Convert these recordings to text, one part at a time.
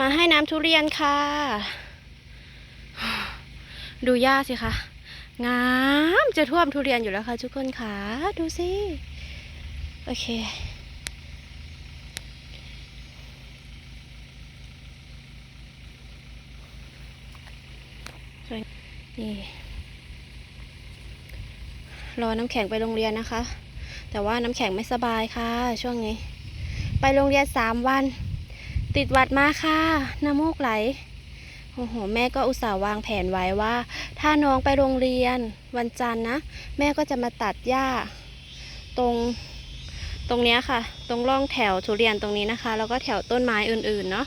มาให้น้ำทุเรียนค่ะ ดูหญ้าสิคะงามจะท่วมทุเรียนอยู่แล้วค่ะ ทุกคนค่ะ ดูสิ โอเค นี่ รอน้ำแข็งไปโรงเรียนนะคะ แต่ว่าน้ำแข็งไม่สบายค่ะ ช่วงนี้ ไปโรงเรียนสามวัน ติดหวัดมาค่ะน้ำมูกไหลโอ้โหแม่ก็อุตส่าห์วางแผนไว้ว่า ถ้าน้องไปโรงเรียนวันจันทร์นะ แม่ก็จะมาตัดหญ้า ตรงตรงเนี้ยค่ะ ตรงร่องแถวทุเรียนตรงนี้นะคะ แล้วก็แถวต้นไม้อื่นๆเนาะ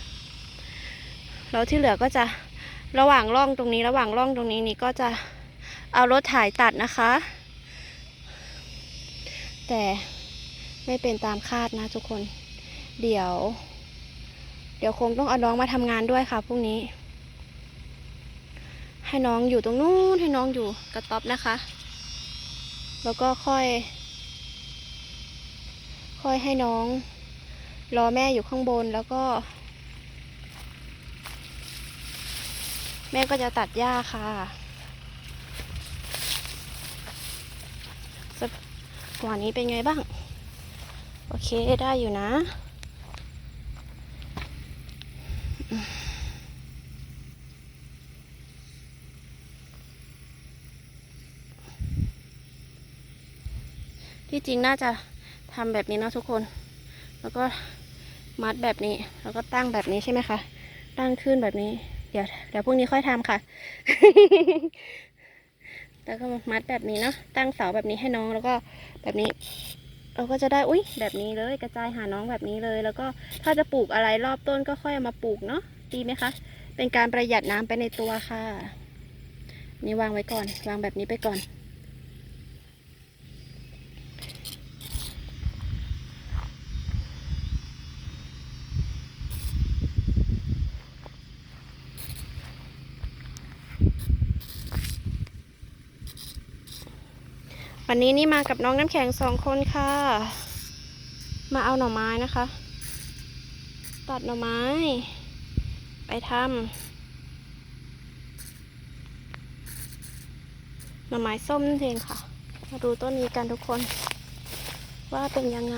แล้วที่เหลือก็จะระหว่างร่องตรงนี้ ระหว่างร่องตรงนี้นี่ก็จะเอารถถ่ายตัดนะคะ แต่ไม่เป็นตามคาดนะทุกคน เดี๋ยว เดี๋ยวคงต้องเอาน้องมาทำงานด้วยค่ะพรุ่งนี้ ให้น้องอยู่ตรงนู้นให้น้องอยู่กระต๊อบนะคะ แล้วก็ค่อย ค่อยให้น้อง รอแม่อยู่ข้างบนแล้วก็ แม่ก็จะตัดหญ้าค่ะสักกว่านี้เป็นไงบ้าง โอเคได้อยู่นะ ที่จริงน่าจะทำแบบนี้นะทุกคน แล้วก็มัดแบบนี้ แล้วก็ตั้งแบบนี้ใช่ไหมคะ ตั้งขึ้นแบบนี้ เดี๋ยวเดี๋ยวพรุ่งนี้ค่อยทำค่ะ แล้วก็มัดแบบนี้เนาะ ตั้งเสาแบบนี้ให้น้อง แล้วก็แบบนี้ เราก็จะได้อุ้ยแบบนี้เลยกระจายหาน้องแบบนี้เลย แล้วก็ถ้าจะปลูกอะไรรอบต้นก็ค่อยเอามาปลูกเนาะดีไหมคะ เป็นการประหยัดน้ำไปในตัวค่ะ นี่วางไว้ก่อน วางแบบนี้ไปก่อน วันนี้นี่มากับน้องน้ำแข็งสองคนค่ะ มาเอาหน่อไม้นะคะ ตัดหน่อไม้ ไปทำหน่อไม้ส้มนั่นเองค่ะ มาดูต้นนี้กันทุกคน ว่าเป็นยังไง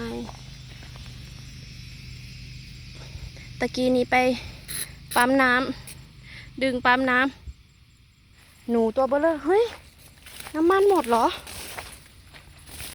ตะกี้นี้ไปปั๊มน้ำดึงปั๊มน้ำหนูตัวเบลเลอร์เฮ้ย น้ำมันหมดเหรอ